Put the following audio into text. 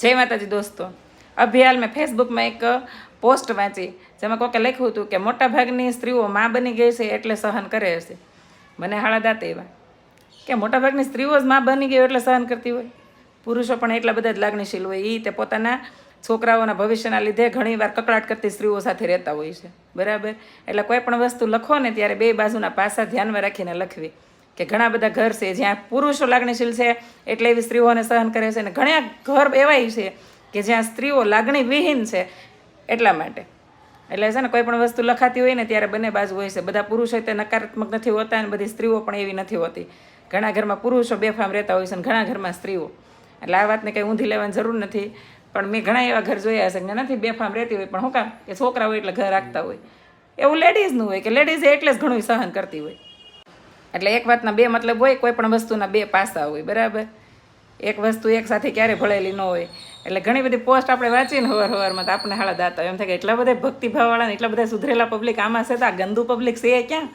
જય માતાજી દોસ્તો. અભિયાલ મેં ફેસબુકમાં એક પોસ્ટ વાંચી, જેમાં કોકે લખ્યું હતું કે મોટાભાગની સ્ત્રીઓ મા બની ગઈ છે એટલે સહન કરે હશે મને હાળા દાંત એવા. કે મોટાભાગની સ્ત્રીઓ જ માં બની ગઈ એટલે સહન કરતી હોય. પુરુષો પણ એટલા બધા જ લાગણીશીલ હોય. એ તે પોતાના છોકરાઓના ભવિષ્યના લીધે ઘણીવાર કકળાટ કરતી સ્ત્રીઓ સાથે રહેતા હોય છે. બરાબર? એટલે કોઈ પણ વસ્તુ લખો ને ત્યારે બે બાજુના પાસા ધ્યાનમાં રાખીને લખવી. કે ઘણા બધા ઘર છે, જ્યાં પુરુષો લાગણીશીલ છે, એટલે એવી સ્ત્રીઓને સહન કરે છે અને ઘણા ઘર એવાય છે કે જ્યાં સ્ત્રીઓ લાગણી વિહીન છે એટલા માટે. એટલે છે ને, કોઈ પણ વસ્તુ લખાતી હોય ને, ત્યારે બંને બાજુ હોય છે. બધા પુરુષો તે નકારાત્મક નથી હોતા અને બધી સ્ત્રીઓ પણ એવી નથી હોતી. ઘણા ઘરમાં પુરુષો બેફામ રહેતા હોય છે અને ઘણા ઘરમાં સ્ત્રીઓ. એટલે આ વાતને કંઈ ઊંધી લેવાની જરૂર નથી. પણ મેં ઘણા એવા ઘર જોયા છે કે નથી બેફામ રહેતી હોય, પણ હું કામ કે છોકરા હોય એટલે ઘર રાખતા હોય. એવું લેડીઝનું હોય કે લેડીઝ એટલે જ ઘણું સહન કરતી હોય. એટલે એક વાતના બે મતલબ હોય, કોઈ પણ વસ્તુના બે પાસા હોય, બરાબર? એક વસ્તુ એક સાથે ક્યારે ભળેલી ન હોય. એટલે ઘણી બધી પોસ્ટ આપણે વાંચીને હવાર હવારમાં તો આપણે હાળા દાતા. એમ થાય કે એટલા બધા ભક્તિભાવવાળા ને એટલા બધા સુધરેલા પબ્લિક આમાં છે તો આ ગંદુ પબ્લિક છે ક્યાં?